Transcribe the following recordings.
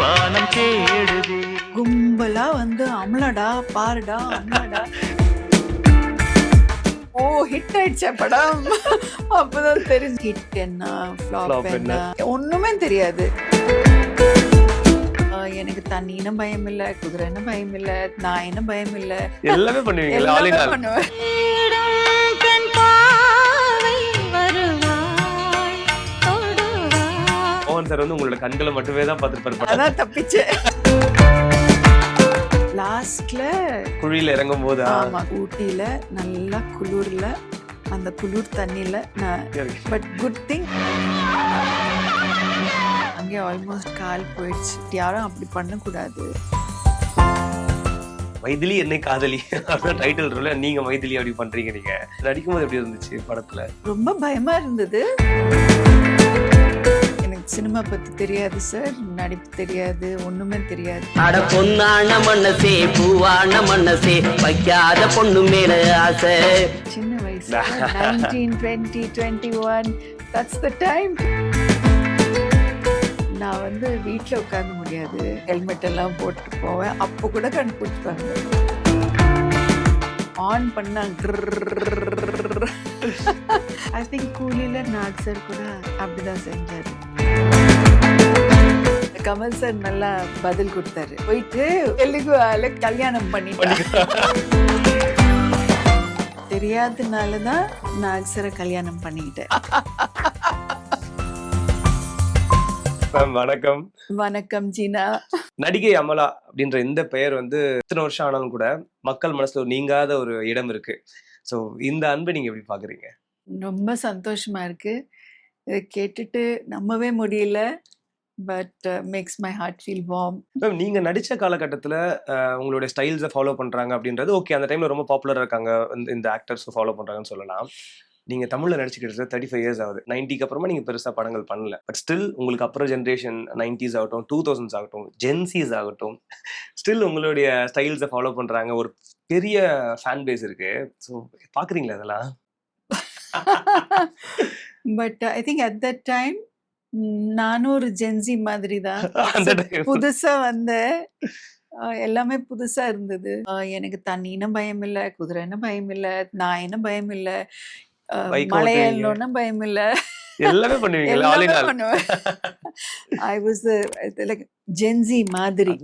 வானம் தேடுதே கும்பலா வந்து அமலடா பாருடா அமலடா. ஓ ஹிட் ஆயிடுச்ச படம். அப்பதான் தெரிஞ்சு. ஹிட் என்ன Flop ஃப்ளாப் என்ன? ஒண்ணுமே தெரியாது. எனக்கு தண்ணின்னு பயம் இல்ல குதிரைன்னு பயம் இல்ல நாயின்னு பயம் இல்ல. எல்லாமே இன் எல்லாமே ஆல் பண்ணுவேன். மோகன் சார் வந்து உங்களோட கண்களை மட்டுமே தான் பார்த்துருப்பாரு. அதான் தப்பிச்சேன். லாஸ்ட்ல குழியில இறங்கும் போது ஆமா ஊட்டியில நல்லா குளிர்ல அந்த குளிர் தண்ணியில நான் பட் குட் திங் அங்கே ஆல்மோஸ்ட் கால் போயிடுச்சு. யாரும் அப்படி பண்ணக்கூடாது. மைதிலி என்னை காதலி. அதான் டைட்டில் ரோல நீங்க மைதிலி அப்படி பண்றீங்க நீங்க. நடிக்கும் போது எப்படி இருந்துச்சு படத்துல? ரொம்ப பயமா இருந்தது. சினிமா பத்தி தெரியாது சார் நடிப்பு தெரியாது ஒண்ணுமே தெரியாது. அட பொன்னான மனசே பூவான மனசே வைக்காத பொண்ணு மேல ஆசை. சின்ன வயசுல nineteen twenty twenty one that's the time நான் வந்து வீட்டில் உட்காந்து முடியாது. ஹெல்மெட் எல்லாம் போட்டு போவேன். அப்போ கூட கண்டுபிடிச்சாங்க ஆன் பண்ணாங்க ஐ திங்க் கூலியில நாக் சார் கூட அப்படிதான் செஞ்சாரு கமல் சார் நல்லா பதில் கொடுத்தாரு. போயிட்டு தெலுங்கு கல்யாணம் பண்ணிட்டாங்க தெரியாதனால தான் நான் அக்ஸரை கல்யாணம் பண்ணிக்கிட்டேன். வணக்கம். வணக்கம் ஜீனா. நடிகை அமலா அப்படின்ற இந்த பெயர் வந்து இத்தனை வருஷம் ஆனாலும் கூட மக்கள் மனசுல நீங்காத ஒரு இடம் இருக்கு. சோ இந்த அன்பை நீங்க எப்படி பாக்குறீங்க? ரொம்ப சந்தோஷமா இருக்கு. இதை கேட்டுட்டு நம்பவே முடியல. But makes my heart feel warm ma'am நீங்க நடிச்ச காலகட்டத்துல உங்களுடைய ஸ்டைல்ஸை ஃபாலோ பண்றாங்க அப்படின்றது ஓகே அந்த டைம்ல ரொம்ப பாப்புலரா இருக்காங்க இந்த- ஆக்டர்ஸ் ஃபாலோ பண்றாங்கன்னு சொல்லலாம். நீங்க தமிழ்ல நடிச்சுக்கிட்டு தேர்ட்டி ஃபைவ் இயர்ஸ் ஆகுது. நைன்டிக்கு அப்புறமா நீங்க பெருசா படங்கள் பண்ணல. பட் ஸ்டில் உங்களுக்கு அப்புறம் ஜென்ரேஷன் நைன்டிஸ் ஆகட்டும் டூ தௌசண்ட்ஸ் ஆகட்டும் ஜென்சிஸ் ஆகட்டும் ஸ்டில் உங்களுடைய ஸ்டைல்ஸை ஃபாலோ பண்றாங்க. ஒரு பெரிய ஃபேன் பேஸ் இருக்கு. ஸோ பாக்குறீங்களா இதெல்லாம்? But I think at that time நானும் ஒரு ஜென்சி மாதிரி தான். புதுசா வந்த எல்லாமே புதுசா இருந்தது. எனக்கு தண்ணின்னு பயம் இல்ல குதிரைன்னு பயம் இல்ல நாயின்னு பயம் இல்ல அஹ், Bike மலை ஓட்டுவீங்க. ஏறணும்னு பயம் இல்ல. எல்லாமே பண்ணுவேன். I was like Gen Z மாதிரி.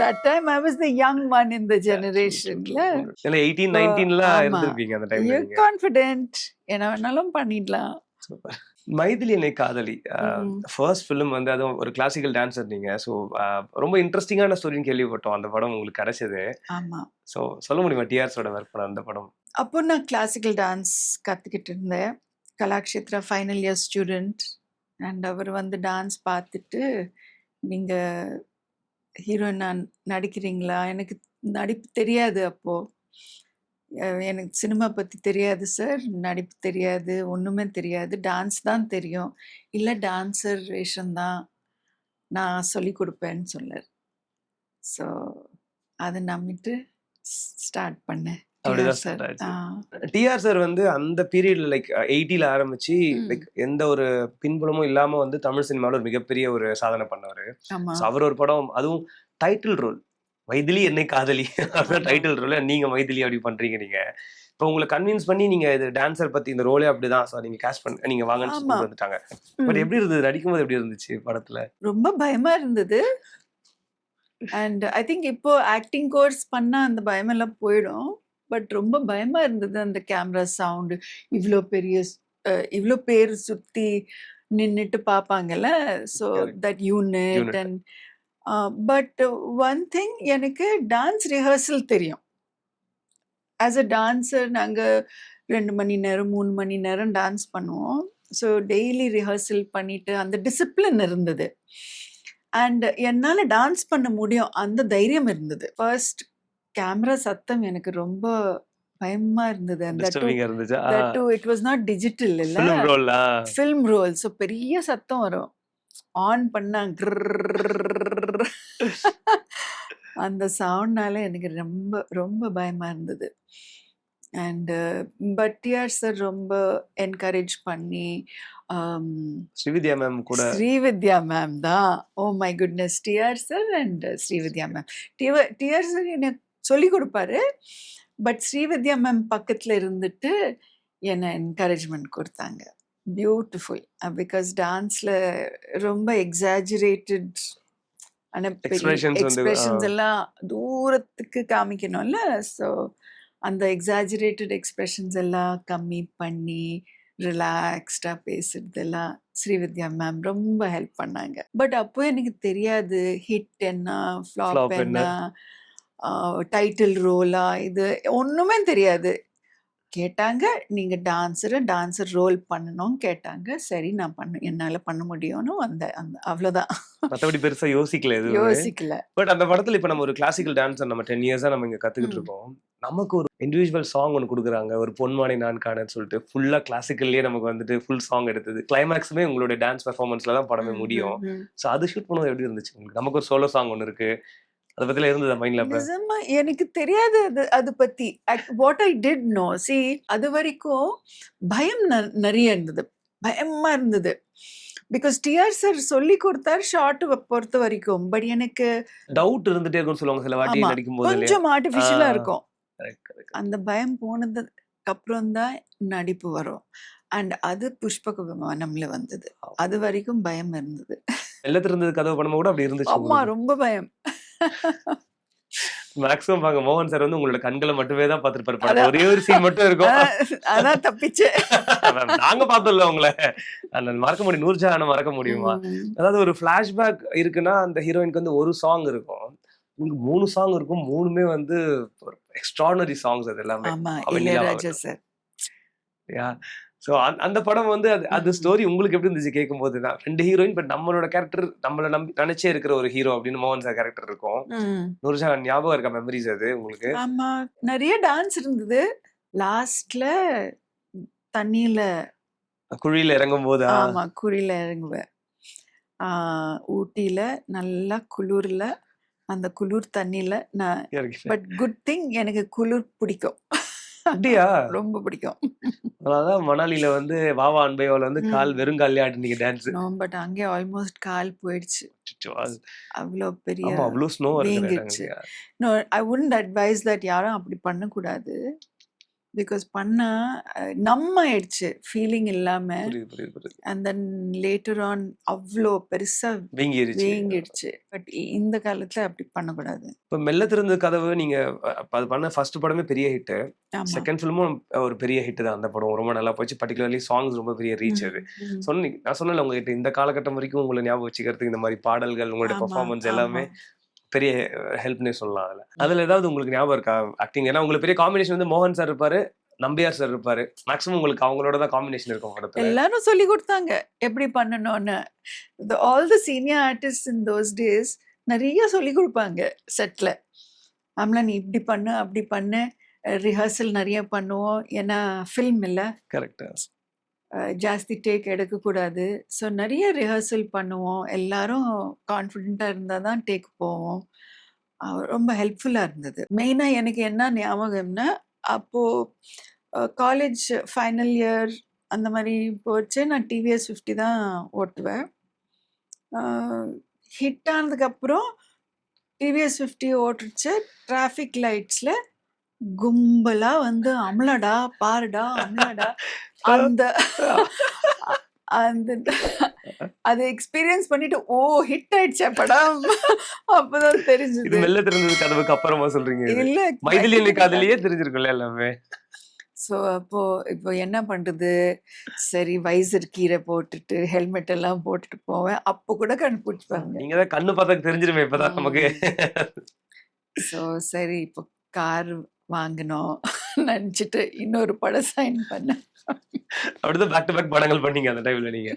That time I was the young one in the ஜெனரேஷன்ல eighteen நைன்டீன்லாம் ஆமா. இருந்திருப்பீங்க அந்த டைம்ல யூ கான்ஃபிடென்ட் என்ன வேணாலும் பண்ணிடலாம். Super. மைதிலி என்னை காதலி. ஃபர்ஸ்ட் ஃபிலிம் வந்து அதுவும் ஒரு கிளாசிக்கல் டான்ஸர் நீங்க. ஸோ ரொம்ப இன்ட்ரெஸ்டிங்கான ஸ்டோரின்னு கேள்விப்பட்டோம். அந்த படம் உங்களுக்கு கிடைச்சது. ஆமா. ஸோ சொல்ல முடியுமா? டிஆர்ஸோட ஒர்க் பண்ண அந்த படம்? அப்போ நான் கிளாசிக்கல் டான்ஸ் கற்றுக்கிட்டு இருந்தேன். Kalakshetra final year student and அவர் வந்து டான்ஸ் பார்த்துட்டு நீங்கள் ஹீரோயினா நடிக்கிறீங்களா? எனக்கு நடிப்பு தெரியாது அப்போது எனக்கு சினிமா பற்றி தெரியாது சார். நடிப்பு தெரியாது ஒன்றுமே தெரியாது. டான்ஸ் தான் தெரியும். இல்லை டான்ஸர் வேஷம்தான் நான் சொல்லி கொடுப்பேன்னு சொன்னார். ஸோ அதை நம்பிட்டு ஸ்டார்ட் பண்ணேன். டிஆர் சார். வந்து அந்த பீரியட்ல லைக் எயிட்டில ஆரம்பிச்சு. லைக் எந்த ஒரு பின்புலமும் இல்லாம வந்து தமிழ் சினிமாவில் ஒரு மிகப்பெரிய ஒரு சாதனை ஸோ அவர் ஒரு படம் அதுவும் டைட்டில் ரோல். மைதிலி என்னை காதலி. அதான் டைட்டில் ரோல் நீங்க மைதிலி அப்படி பண்றீங்க நீங்க. இப்போ உங்களை கன்வின்ஸ் பண்ணி நீங்க இது டான்சர் பத்தி இந்த ரோலே அப்படிதான். ஸோ நீங்க கேஷ் பண்ண நீங்க வாங்கன்னு. சொல்லி வந்துட்டாங்க. பட். எப்படி இருந்தது? நடிக்கும்போது எப்படி இருந்துச்சு படத்துல? ரொம்ப பயமா இருந்தது. அண்ட் ஐ திங்க் இப்போ ஆக்டிங் கோர்ஸ் பண்ணா அந்த பயமெல்லாம் போயிடும். பட் ரொம்ப பயமா இருந்தது அந்த கேமரா சவுண்டு இவ்வளோ பெரிய இவ்வளோ பேர் சுத்தி நின்னுட்டு பார்ப்பாங்கல்ல? So. That unit. And but one thing எனக்கு டான்ஸ் ரிஹர்சல் தெரியும். ஆஸ் அ டான்ஸர் நாங்கள் ரெண்டு மணி நேரம் மூணு மணி நேரம் டான்ஸ் பண்ணுவோம். ஸோ டெய்லி ரிஹர்சல் பண்ணிட்டு அந்த டிசிப்ளின் இருந்தது. அண்ட் என்னால் டான்ஸ் பண்ண முடியும் அந்த தைரியம் இருந்தது. ஃபர்ஸ்ட் கேமரா சத்தம் எனக்கு ரொம்ப பயமா இருந்தது. அந்த இட் வாஸ் நாட் டிஜிட்டல் இல்ல. ஃபில்ம் ரோல் ஸோ பெரிய சத்தம் வரும். ஆன் பண்ணா கிர்ரர்ரர்ரர்ரர். அந்த சவுண்ட்னால எனக்கு ரொம்ப ரொம்ப பயமா இருந்தது. அண்ட் பட் டிஆர் சார் ரொம்ப என்கரேஜ் பண்ணி ஸ்ரீவித்யா மேம் கூட. ஸ்ரீவித்யா மேம் தான். ஓ my goodness TR sir and Srividya ma'am TR TR sir எனக்கு சொல்லி கொடுப்பாரு பட் ஸ்ரீவித்யா மேம் பக்கத்தில் இருந்துட்டு என்னை என்கரேஜ்மெண்ட் கொடுத்தாங்க. பியூட்டிஃபுல் பிகாஸ் டான்ஸில் ரொம்ப எக்ஸாஜுரேட்டட் வந்து, எக்ஸ்பிரஷன்ஸ். எல்லாம் தூரத்துக்கு காமிக்கணும்ல ஸோ அந்த எக்ஸாஜுரேட்டட் எக்ஸ்பிரஷன்ஸ் எல்லாம் கம்மி பண்ணி ரிலாக்ஸ்டாக பேசுறதெல்லாம் ஸ்ரீவித்யா மேம் ரொம்ப ஹெல்ப் பண்ணாங்க பட் அப்போ எனக்கு தெரியாது ஹிட் என்ன ஃப்ளாப் என்ன. என்ன டைட்டில் ரோலா இது ஒன்றுமே தெரியாது கேட்டாங்க. நீங்கள் டான்ஸரு டான்ஸர் ரோல் பண்ணணும் கேட்டாங்க. சரி நான் பண்ண என்னால் பண்ண முடியும்னு அந்த அந்த அவ்வளோதான் மத்தபடி பெருசா யோசிக்கல எதுவுமே. யோசிக்கல. பட் அந்த படத்துல இப்ப நம்ம ஒரு கிளாசிக்கல் டான்ஸர் நம்ம டென் இயர்ஸா நம்ம இங்க கத்துக்கிட்டு ம். இருக்கோம். நமக்கு ஒரு இண்டிவிஜுவல் சாங் ஒன்று கொடுக்குறாங்க. ஒரு பொன்மானை நான் காணன்னு சொல்லிட்டு ஃபுல்லா கிளாசிக்கல்லே நமக்கு வந்துட்டு ஃபுல் சாங் எடுத்தது. கிளைமேக்ஸுமே உங்களோட டான்ஸ் பெர்ஃபார்மன்ஸ்ல தான் படமே முடியும். ஸோ அது ஷூட் பண்ணும்போது எப்படி இருந்துச்சு உங்களுக்கு? நமக்கு ஒரு சோலோ சாங் ஒன்று இருக்கு. அதை பத்தில இருந்தது மைண்ட்ல நிஜமா எனக்கு தெரியாது அது அது பத்தி. What I did no see அது வரைக்கும் பயம் நிறைய இருந்தது. பயமா இருந்தது. பிகாஸ் டிஆர் சார் சொல்லி கொடுத்தார் ஷார்ட் பொறுத்த வரைக்கும். பட் எனக்கு டவுட் இருந்துட்டே இருக்கும்னு சொல்லுவாங்க சில வாட்டி ஆமா, நடிக்கும் போது கொஞ்சம் ஆர்டிஃபிஷியலா. இருக்கும். அந்த பயம் போனதுக்கு அப்புறம் தான் நடிப்பு வரும். அண்ட் அது புஷ்பக விமானம்ல வந்தது. அது வரைக்கும் பயம் இருந்தது. வெள்ளத்துல இருந்தது கதவு பண்ணும்போது கூட அப்படி இருந்துச்சு அம்மா ரொம்ப பயம். மேக்ஸிமம் பாங்க மோகன் சார் வந்து உங்களோட கண்களை மட்டுமே தான் பார்த்திருப்பாரு படம். ஒரே ஒரு சீன் மட்டும் இருக்கும். அதான் தப்பிச்சேன் நாங்க பார்த்தோம்ல உங்களை. அந்த மறக்க முடியும் நூர்ஜஹானை மறக்க முடியுமா. அதாவது ஒரு ஃபிளாஷ்பேக் இருக்குன்னா அந்த ஹீரோயினுக்கு வந்து ஒரு சாங் இருக்கும். உங்களுக்கு மூணு சாங் இருக்கும். மூணுமே வந்து எக்ஸ்ட்ரானரி சாங்ஸ் அது எல்லாமே. இளையராஜா சார் ஸோ அந்த படம் வந்து அது அது. ஸ்டோரி உங்களுக்கு எப்படி இருந்துச்சு கேட்கும் போது தான். ரெண்டு ஹீரோயின் பட் நம்மளோட கேரக்டர் நம்மள நம்பி நினைச்சே இருக்கிற ஒரு ஹீரோ அப்படின்னு மோகன் சார் கேரக்டர் இருக்கும். நூர்ஜஹான் ஞாபகம் இருக்க மெமரிஸ் அது உங்களுக்கு? ஆமா நிறைய டான்ஸ் இருந்தது. லாஸ்ட்ல தண்ணியில குழியில இறங்கும் போது ஆமா குழியில இறங்குவேன். ஊட்டியில நல்லா குளிர்ல அந்த குளிர் தண்ணியில நான் பட் குட் திங் எனக்கு குளிர் பிடிக்கும். அப்படியா? ரொம்ப பிடிக்கும். அதான் மணாலில வந்து வாவா அன்பையோல வந்து கால். வெறுங்காலே ஆடினீங்க டான்ஸ் பட் அங்கே ஆல்மோஸ்ட் கால் போயிடுச்சு. அவ்வளோ பெரிய ஆமா அவ்வளவு ஸ்னோ வீங்கிடுச்சு. இருக்கு no I won't advise that யாரும் அப்படி பண்ணக்கூடாது. பிகாஸ் பண்ணா நம்ம ஆயிடுச்சு ஃபீலிங் இல்லாம. அண்ட் தென் லேட்டர் ஆன் அவ்வளோ பெருசா வீங்கிருச்சு. வீங்கிடுச்சு. பட் இந்த காலத்துல அப்படி பண்ணக்கூடாது. இப்ப மெல்ல திறந்த கதவு நீங்க அது பண்ண ஃபர்ஸ்ட் படமே பெரிய ஹிட் ஆமா. செகண்ட் ஃபிலிமும் ஒரு பெரிய ஹிட் தான் அந்த படம். ரொம்ப நல்லா போச்சு. பர்டிகுலர்லி சாங்ஸ் ரொம்ப பெரிய ரீச் அது. சொன்னீங்க நான் சொன்னல உங்ககிட்ட இந்த காலகட்டம் வரைக்கும் உங்களை ஞாபகம் வச்சுக்கிறதுக்கு இந்த மாதிரி பாடல்கள் உங்களுடைய ஆமா, பெர்ஃபார்மன்ஸ். எல்லாமே பெரிய ஹெல்ப்னே சொல்லலாம் அதுல. அதுல ஏதாவது உங்களுக்கு ஞாபகம் இருக்கா? ஆக்டிங் ஏன்னா உங்களுக்கு பெரிய காம்பினேஷன் வந்து மோகன் சார் இருப்பாரு நம்பியார் சார் இருப்பாரு. மேக்ஸிமம் உங்களுக்கு அவங்களோட தான் காம்பினேஷன் இருக்கும் படத்துல. எல்லாரும் சொல்லி கொடுத்தாங்க எப்படி பண்ணணும்னு. All the senior artist in those days நிறைய சொல்லி கொடுப்பாங்க செட்டில் ஆம்லா நீ இப்படி பண்ணு அப்படி பண்ணு. ரிஹர்சல் நிறைய பண்ணுவோம். ஏன்னா ஃபில்ம் இல்லை. கரெக்ட் ஜாஸ்தி டேக் எடுக்கக்கூடாது. ஸோ நிறைய ரிஹர்சல் பண்ணுவோம். எல்லாரும் கான்ஃபிடெண்ட்டாக இருந்தால் தான் டேக் போவோம். ரொம்ப ஹெல்ப்ஃபுல்லாக இருந்தது. மெயினாக எனக்கு என்ன ஞாபகம்னா அப்போது காலேஜ் ஃபைனல் இயர் அந்த மாதிரி போச்சு. நான் டிவிஎஸ் ஃபிஃப்டி தான் ஓட்டுவேன். ஹிட் ஆனதுக்கப்புறம் டிவிஎஸ் ஃபிஃப்டி ஓட்டுச்சு. டிராஃபிக் லைட்ஸில் கும்பலாக வந்து அமலடா பாருடா அமலடா. அந்த அந்த அதை எக்ஸ்பீரியன்ஸ் பண்ணிட்டு ஓ ஹிட் ஆயிடுச்சா படம். அப்பதான் இது தெரிஞ்சது மெல்ல திறந்தது கதவுக்கு அப்புறமா சொல்றீங்க. இல்ல மைதிலி காதலியே தெரிஞ்சிருக்கும்ல எல்லாமே. ஸோ அப்போ இப்போ என்ன பண்றது? சரி வைசர் கீரை போட்டுட்டு ஹெல்மெட் எல்லாம் போட்டுட்டு போவேன். அப்போ கூட கண்டுபிடிப்பாங்க நீங்க தான் கண்ணு பார்த்தா தெரிஞ்சிருமே இப்பதான் நமக்கு. ஸோ சரி இப்போ கார் வாங்கினோம். நினச்சிட்டு இன்னொரு படம் சைன் பண்ணேன். அப்படிதான் பேக் டு பேக் படங்கள் பண்ணீங்க அந்த டைம்ல நீங்க.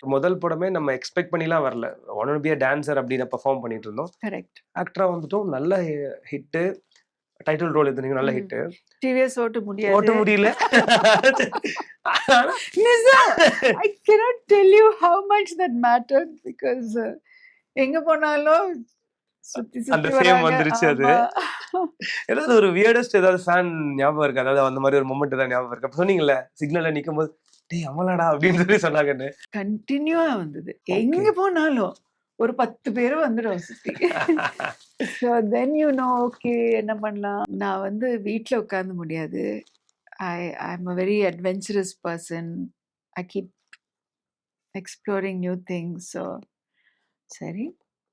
முதல் படமே நம்ம எக்ஸ்பெக்ட் பண்ணிலாம் வரல. ஒன் பி டான்சர் அப்படின்னு பெர்ஃபார்ம் பண்ணிட்டு இருந்தோம். கரெக்ட் ஆக்டரா வந்துட்டோம். நல்ல ஹிட்டு டைட்டில் ரோல் எடுத்தீங்க நல்ல. ஹிட்டு டிவிஎஸ் ஓட்ட ஓட்ட முடியாது. முடியல. ஐ tell you how much that mattered because uh, எங்க போனாலும் அந்த வராங்க. வந்துருச்சு அது. ஏதாவது ஒரு வியர்டஸ்ட் ஏதாவது ஃபேன் ஞாபகம் இருக்கு? அதாவது அந்த மாதிரி ஒரு மொமெண்ட் தான் ஞாபகம் இருக்கு? அப்ப சொன்னீங்கல்ல சிக்னல்ல நிக்கும் போது டேய் அமலாடா அப்படின்னு சொல்லி சொன்னாங்கன்னு. கண்டினியூவா வந்தது. எங்க போனாலும் ஒரு பத்து பேர் வந்துடும் சுத்தி. So then you know okay என்ன பண்ணலாம்? நான் வந்து வீட்டில் உட்காந்து முடியாது. I I am a very adventurous person I keep exploring new things so சரி.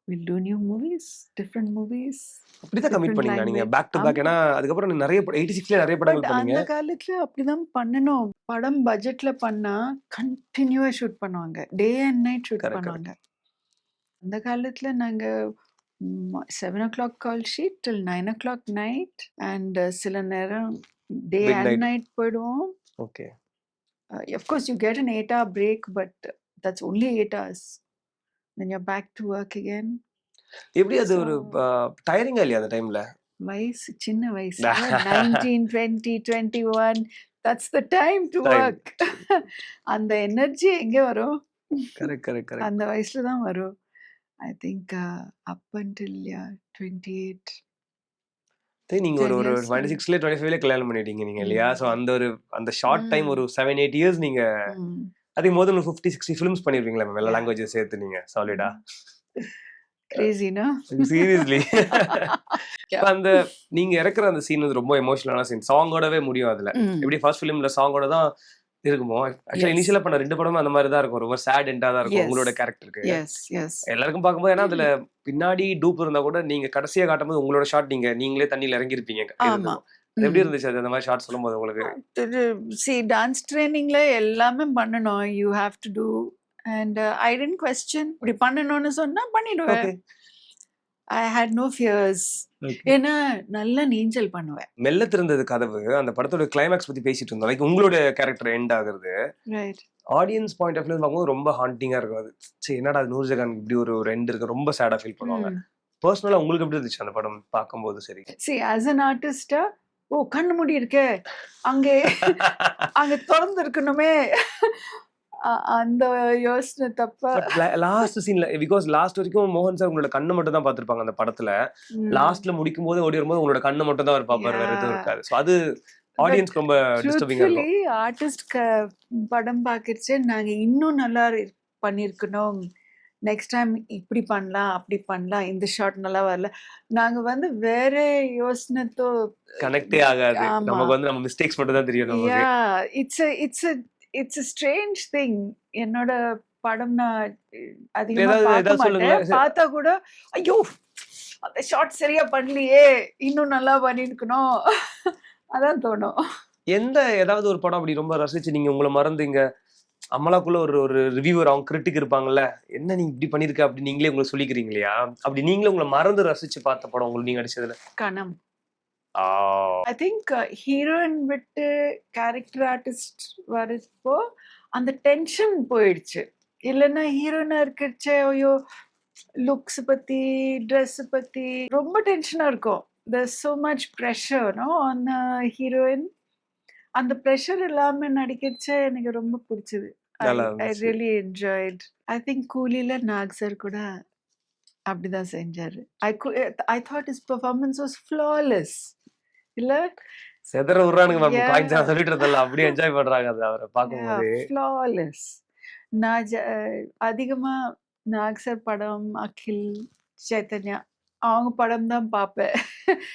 Will do new movies different movies அப்படிதான் கமிட் பண்ணீங்க நீங்க. Back to back. ஏன்னா அதுக்கப்புறம் நிறைய எயிட்டி சிக்ஸ்ல நிறைய படங்கள் பட் பண்ணீங்க அந்த காலத்துல அப்படிதான் பண்ணணும் படம் பட்ஜெட்ல பண்ணா கண்டினியூவா ஷூட் பண்ணுவாங்க டே அண்ட் நைட் ஷூட். பண்ணுவாங்க அந்த காலத்துல நாங்க seven o'clock call sheet till nine o'clock night and சில நேரம் டே. அண்ட் நைட் போயிடுவோம் okay course you get an eight hour break but that's only eight hours then you're back to work again. எப்படி அது ஒரு டயரிங்கா இல்லையா அந்த டைம்ல வயசு சின்ன வயசு. Nineteen twenty twenty one that's the time to. Work அந்த எனர்ஜி எங்க வரும்? அந்த வயசுல தான் வரும். I think up until twenty eight நீங்க ஒரு 10 ஒரு டுவெண்ட்டி சிக்ஸ்ல டுவெண்ட்டி ஃபைவ்ல கல்யாணம் பண்ணிட்டீங்க நீங்க இல்லையா. சோ அந்த ஒரு அந்த ஷார்ட் டைம். ஒரு செவன் எயிட் இயர்ஸ் நீங்க அதே மோதல் ஃபிஃப்டி சிக்ஸ்டி ஃபிலிம்ஸ் பண்ணிருப்பீங்களா மேம் எல்லா. லாங்குவேஜஸ் சேர்த்து நீங்க சாலிடா சீரியஸ்லி அந்த நீங்க இறக்குற அந்த சீன் வந்து ரொம்ப எமோஷனலான சீன் சாங்கோடவே முடியும் அதுல. எப்படி ஃபர்ஸ்ட் ஃபிலிம்ல சாங்கோட தான் இருக்குமோ. ஆக்சுவலி. இனிஷியலா பண்ண ரெண்டு படமும் அந்த மாதிரி தான் இருக்கும். ரொம்ப சேட் எண்டா தான் இருக்கும். உங்களோட கேரக்டருக்கு எல்லாருக்கும் பார்க்கும்போது ஏன்னா அதுல பின்னாடி டூப் இருந்தா கூட நீங்க கடைசியா காட்டும்போது உங்களோட ஷாட் நீங்க நீங்களே தண்ணியில இறங்கி இருப்பீங்க ஆமா. அது எப்படி இருந்துச்சு? அது அந்த மாதிரி ஷாட் சொல்லும்போது உங்களுக்கு? சி டான்ஸ் ட்ரைனிங்ல எல்லாமே பண்ணணும். You have to do and I tend question இப்படி பண்ணணும்னு சொன்னா பண்ணிடுவேன். I had no fears. ஏன்னா நல்லா நீஞ்சல் பண்ணுவேன். மெல்ல திறந்தது கதவு. அந்த படத்தோட கிளைமேக்ஸ் பத்தி பேசிட்டு இருந்தோம். லைக் உங்களோட கேரக்டர் எண்ட் ஆகுறது. ஆடியன்ஸ் பாயிண்ட் ஆஃப் வியூ பார்க்கும்போது ரொம்ப ஹாண்டிங்கா இருக்கும். அது சரி என்னடா அது நூர்ஜகான் இப்படி ஒரு எண்ட் இருக்கு. ரொம்ப சேடா ஃபீல் பண்ணுவாங்க. பர்சனலா உங்களுக்கு எப்படி இருந்துச்சு அந்த படம் பார்க்கும்போது சரி? சி ஆஸ் அன் ஆர்டிஸ்டா ஓ கண்ணு மூடி இருக்கே. அங்கே அங்க திறந்து இருக்கணுமே அந்த யோசனை தப்பா. லாஸ்ட் சீன்ல பிகாஸ் லாஸ்ட் வரைக்கும் மோகன் சார் உங்களோட கண்ணு மட்டும் தான் பார்த்திருப்பாங்க அந்த படத்துல. லாஸ்ட்ல முடிக்கும் போது ஓடி வரும்போது உங்களோட கண்ணு மட்டும் தான் அவர் பார்ப்பாரு வேற எதுவும். இருக்காது. ஸோ அது ஆடியன்ஸ்க்கு ரொம்ப டிஸ்டர்பிங்கா இருக்கும். ஆர்டிஸ்ட் படம் பார்க்கறச்சே நாங்க இன்னும் நல்லா பண்ணியிருக்கணும் நெக்ஸ்ட் டைம் இப்படி பண்ணலாம் அப்படி பண்ணலாம் இந்த ஷாட் நல்லா வரல. நாங்க வந்து வேற யோசனைத்தோ கனெக்டே ஆகாது. நமக்கு வந்து நம்ம மிஸ்டேக்ஸ் மட்டும் தான் தெரியும் நமக்கு. Yeah it's it's it's a strange thing என்னோட படம் நான் அதிகமா பார்க்க. மாட்டேன். பார்த்தா கூட ஐயோ அந்த ஷாட் சரியா பண்ணலையே இன்னும் நல்லா பண்ணிருக்கணும். அதான் தோணும். எந்த ஏதாவது ஒரு படம் அப்படி ரொம்ப ரசிச்சு நீங்க உங்களை மறந்தீங்க? அமலாக்குள்ள ஒரு ஒரு ரிவ்யூவர் அவங்க கிரிட்டிக் இருப்பாங்கல்ல என்ன நீங்க இப்படி பண்ணிருக்க? அப்படி நீங்களே உங்களை சொல்லிக்கிறீங்க இல்லையா? அப்படி நீங்களே உங்களை மறந்து ரசிச்சு பார்த்த படம் உங்களுக்கு நீங்க அடிச்சதுல கணம் ஐ திங்க் ஹீரோயின் விட்டு கேரக்டர் ஆர்டிஸ்ட் வரப்போ அந்த டென்ஷன் போயிடுச்சு. இல்லைன்னா ஹீரோயினா இருக்கிறச்சே ஐயோ லுக்ஸ் பத்தி ட்ரெஸ் பத்தி ரொம்ப டென்ஷனா இருக்கும். There's so much pressure no on heroine அந்த ப்ரெஷர் இல்லாம நடிக்கிறச்சே எனக்கு ரொம்ப பிடிச்சது. நல்லா ஐ இருந்துச்சு. ரியலி என்ஜாய்ட் ஐ திங்க் கூலில நாக் சார் கூட அப்படிதான் செஞ்சாரு. I I thought is performance was flawless இல்ல? செதற விடுறானுங்க மேம் Yeah. சொல்லிட்டு இருந்தல அப்படியே என்ஜாய் பண்றாங்க அது அவரை பார்க்கும்போது. ஃப்ளாலெஸ் நான் ஜ- அதிகமா நாக் சார் படம் அகில் சைத்தன்யா அவங்க படம் தான் பார்ப்பேன்.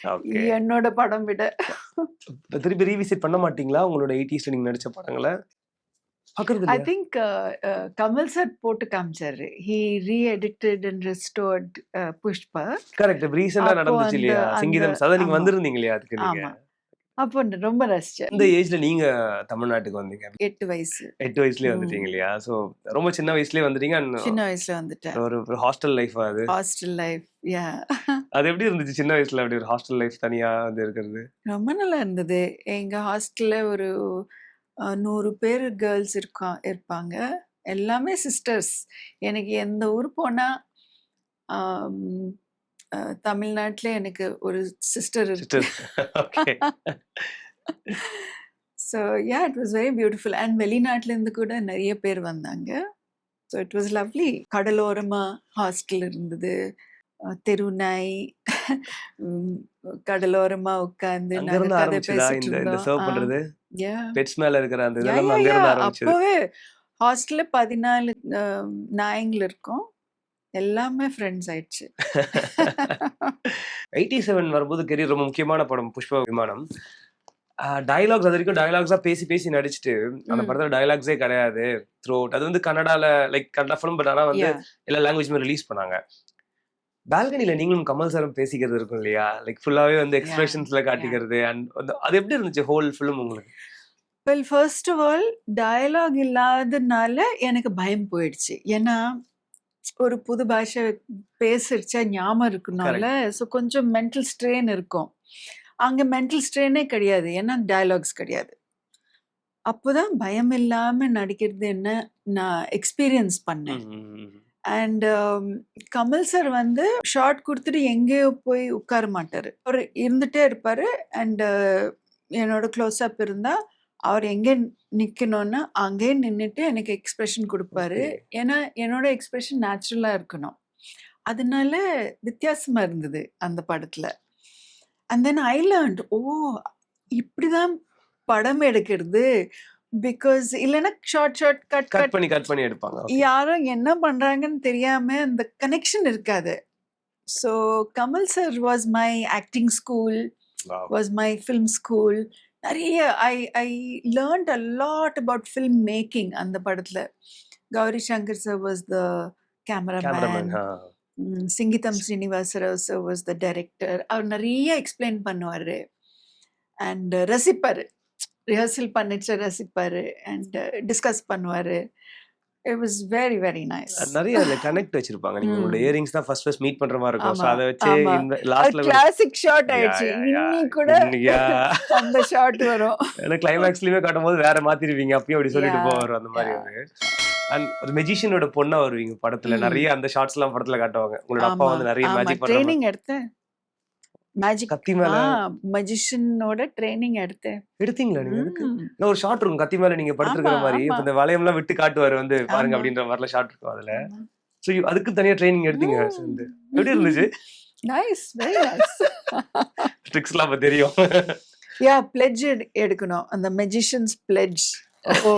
ஓகே என்னோட படம் விட. திருப்பி ரீவிசிட் பண்ண மாட்டீங்களா உங்களோட எயிட்டிஸ்ல நீங்க நடிச்ச படங்களை? பாக்குறது ஐ திங்க் கமல் சார் போட்டு காமிச்சாரு. He reedited and restored Pushpa correct ரீசெண்டா நடந்துச்சு இல்லையா? சிங்கீதம். அதான் நீங்க. வந்திருந்தீங்க இல்லையா அதுக்கு நீங்க? அப்போ ரொம்ப ரசிச்சேன். இந்த ஏஜ்ல நீங்க தமிழ்நாட்டுக்கு வந்தீங்க? எட்டு வயசு. எட்டு வயசுலயே. வந்துட்டீங்க இல்லையா சோ ரொம்ப சின்ன வயசுலயே வந்துட்டீங்க. சின்ன வயசுல வந்துட்டேன். ஒரு ஹாஸ்டல் லைஃப் அது? ஹாஸ்டல் லைஃப் யா அது எப்படி இருந்துச்சு சின்ன வயசுல? அப்படி ஒரு ஹாஸ்டல் லைஃப் தனியா வந்து இருக்கிறது? ரொம்ப நல்லா இருந்தது. எங்க ஹாஸ்டல்ல ஒரு நூறு பேர் கேர்ள்ஸ் இருக்கா இருப்பாங்க. எல்லாமே சிஸ்டர்ஸ். எனக்கு எந்த ஊர் போனா ஆம், அஹ், தமிழ்நாட்டுல எனக்கு ஒரு சிஸ்டர் இருக்கு. So yeah it was very beautiful and வெளிநாட்டுல இருந்து கூட நிறைய பேர் வந்தாங்க. ஸோ இட் வாஸ் லவ்லி கடலோரமா ஹாஸ்டல் இருந்தது. அஹ், தெரு நாய். உம், கடலோரமா உட்கார்ந்து அங்க நாங்க இருந்து கதை பேசிட்டு பெட்ஸ் மேல இருக்கிற அந்த இதெல்லாம் அங்க இருந்து. ஆரம்பிச்சது. அப்பவே ஹாஸ்டல்ல பதினாலு நாய்ங்கள் இருக்கும். எல்லாமே ஃப்ரெண்ட்ஸ் ஆயிடுச்சு. எயிட்டி செவன் வரும்போது கெரியர் ரொம்ப முக்கியமான படம் புஷ்ப விமானம். டயலாக்ஸ் அது வரைக்கும் டயலாக்ஸா பேசி பேசி நடிச்சுட்டு அந்த. படத்துல டயலாக்ஸே கிடையாது. த்ரூ அது வந்து கன்னடால லைக் கன்னடா ஃபிலிம் பட் ஆனா வந்து. எல்லா லாங்குவேஜுமே ரிலீஸ் பண்ணாங்க. பால்கனில நீங்களும் கமல் சாரும் பேசிக்கிறது இருக்கும் இல்லையா? லைக் ஃபுல்லாவே வந்து எக்ஸ்பிரஷன்ஸ்ல காட்டிக்கிறது அண்ட் அது எப்படி இருந்துச்சு ஹோல் ஃபிலிம் உங்களுக்கு? Well first of all dialogue இல்லாதனால எனக்கு பயம் போயிடுச்சு. ஏன்னா ஒரு புது பாஷை பேசிடுச்சா ஞாபகம் இருக்கணும்ல. ஸோ கொஞ்சம் மென்டல் ஸ்ட்ரெயின் இருக்கும். அங்கே மென்டல் ஸ்ட்ரெயினே கிடையாது. ஏன்னா டயலாக்ஸ் கிடையாது. அப்போதான் பயம் இல்லாமல் நடிக்கிறது என்ன நான் எக்ஸ்பீரியன்ஸ் பண்ணேன். அண்ட் கமல் சார் வந்து ஷார்ட் கொடுத்துட்டு எங்கேயோ போய் உட்கார மாட்டார். அவர் இருந்துட்டே இருப்பார். அண்ட் என்னோட க்ளோஸ்அப் இருந்தால் அவர் எங்கே நிற்கணும்னா அங்கேயே நின்றுட்டு எனக்கு எக்ஸ்பிரஷன் கொடுப்பாரு. ஏன்னா என்னோட எக்ஸ்பிரஷன் நேச்சுரலாக இருக்கணும். அதனால வித்தியாசமாக இருந்தது அந்த படத்தில். அண்ட் தென் ஐ லேர்ன்ட் ஓ இப்படிதான் படம் எடுக்கிறது. பிகாஸ் இல்லைன்னா ஷார்ட் ஷார்ட் கட் கட் பண்ணி கட் பண்ணி எடுப்பாங்க. யாரும் என்ன பண்றாங்கன்னு தெரியாம அந்த கனெக்ஷன் இருக்காது. So Kamal sir was my acting school. Was my film school நிறைய I I learnt a lot about film making அந்த படத்துல. Gowri Shankar sir was the cameraman. Singeetam Srinivasarao sir was the director அவர் நிறைய explain பண்ணுவார். And ரசிப்பார். Rehearsal பண்ணிச்சு ரசிப்பார் and discuss பண்ணுவார். It was very very nice நிறைய அதுல கனெக்ட் வச்சிருப்பாங்க. நீங்க உங்களோட. இயரிங்ஸ் தான் ஃபர்ஸ்ட் ஃபர்ஸ்ட் மீட் பண்ற மாதிரி இருக்கும். ஆமா, அதை வச்சு. இந்த லாஸ்ட்ல கிளாசிக் ஷாட் ஆயிடுச்சு. இன்னி கூட அந்த ஷாட் வரும். ஏன்னா கிளைமேக்ஸ்லயுமே காட்டும் போது வேற மாத்திருவீங்க. அப்பயும் அப்படி சொல்லிட்டு போவார் அந்த மாதிரி. ஒரு அண்ட் ஒரு மெஜிஷியனோட பொண்ணா வருவீங்க படத்துல. நிறைய அந்த ஷார்ட்ஸ் எல்லாம் படத்துல காட்டுவாங்க. உங்களோட அப்பா வந்து நிறைய மேஜிக் பண்ற மாதிரி. ட்ரைனிங் எடுத்தேன். மேஜிக் கத்தி மேல மஜிஷியனோட ட்ரைனிங் எடுத்தேன். எடுத்தீங்களா நீங்க. இல்ல ஒரு ஷார்ட் இருக்கும் கத்தி மேல நீங்க படுத்துருக்கிற ஆமா, மாதிரி. இப்ப. இந்த வளையம்லாம் விட்டு காட்டுவாரு வந்து பாருங்க. அப்படின்ற மாதிரிலாம் ஷார்ட் இருக்கும் அதுல. சோ அதுக்கு தனியா ட்ரைனிங் எடுத்தீங்க எப்படி இருந்துச்சு? நைஸ் வெரி நைஸ் ட்ரிக்ஸ் எல்லாம் அப்ப தெரியும். யா பிளெட்ஜ் எடுக்கணும். அந்த மெஜிஷியன்ஸ் பிளெட்ஜ் ஓ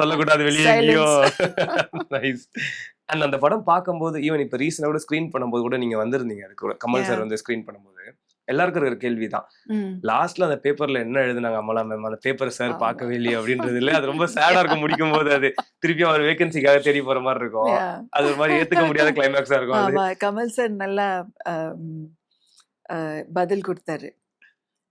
சொல்லக்கூடாது வெளியே எங்கேயோ. நைஸ் அண்ட் அந்த படம் பார்க்கும்போது ஈவன் இப்ப ரீசெண்டா கூட ஸ்கிரீன் பண்ணும்போது கூட நீங்க வந்திருந்தீங்க அதுக்கு கமல் சார். வந்து ஸ்கிரீன் பண்ணும்போது. எல்லாருக்கும் இருக்கிற கேள்விதான். லாஸ்ட்ல அந்த பேப்பர்ல என்ன எழுதுனாங்க அமலா மேம் அந்த பேப்பர் சார். பார்க்கவே இல்லையே அப்படின்றது இல்ல. அது ரொம்ப சேடா இருக்கும் முடிக்கும் போது அது. திருப்பியும் அவர் வேகன்சிக்காக தேடி போற மாதிரி இருக்கும். அது ஒரு மாதிரி ஏத்துக்க முடியாத கிளைமேக்ஸா இருக்கும் கமல் சார் நல்லா பதில் கொடுத்தாரு.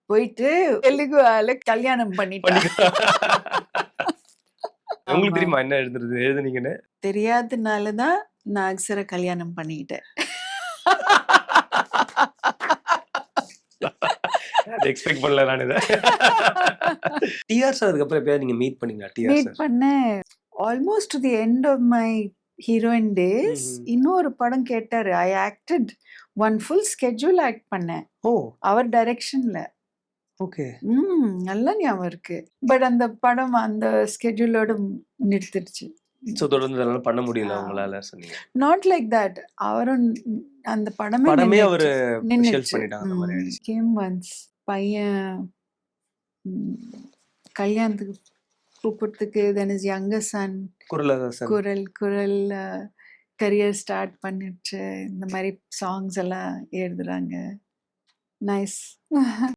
போயிட்டு தெலுங்கு ஆள கல்யாணம் பண்ணிட்டாங்க உங்களுக்கு. தெரியுமா என்ன எழுதுறது? எழுதுனீங்கன்னு? தெரியாதனால தான் நான் அக்ஸரை கல்யாணம் பண்ணிக்கிட்டேன் எக்ஸ்பெக்ட் பண்ணல நான் இதை. டிஆர் சார் அதுக்கப்புறம் எப்பயாவது நீங்க மீட் பண்ணீங்களா? டிஆர் மீட் சார் பண்ணேன். Almost the end of my heroine days ம்ஹும். இன்னொரு படம் கேட்டாரு. I acted one full schedule act பண்ணேன். ஓ. அவர் டைரக்ஷன்ல ஓகே ம் நல்ல ஞாபகம் இருக்கு. பட் அந்த படம் அந்த ஸ்கெட்யூலோட நிறுத்திடுச்சு. சோ தொடர்ந்து அதெல்லாம் பண்ண முடியல ஆ. உங்களால சொன்னீங்க நாட் லைக் தட் அவரும் அந்த படமே படமே. அவரு. ஷெல்ஃப் பண்ணிட்டாங்க அந்த மாதிரி ம். ஆயிடுச்சு came once பையன் கல்யாணத்துக்கு கூப்பிடுறதுக்கு தென் இஸ் யங்கர் சன் குரலதாசன் குரல் குரல் கரியர் ஸ்டார்ட் பண்ணிடுச்சு இந்த மாதிரி சாங்ஸ் எல்லாம் எழுதுறாங்க நைஸ்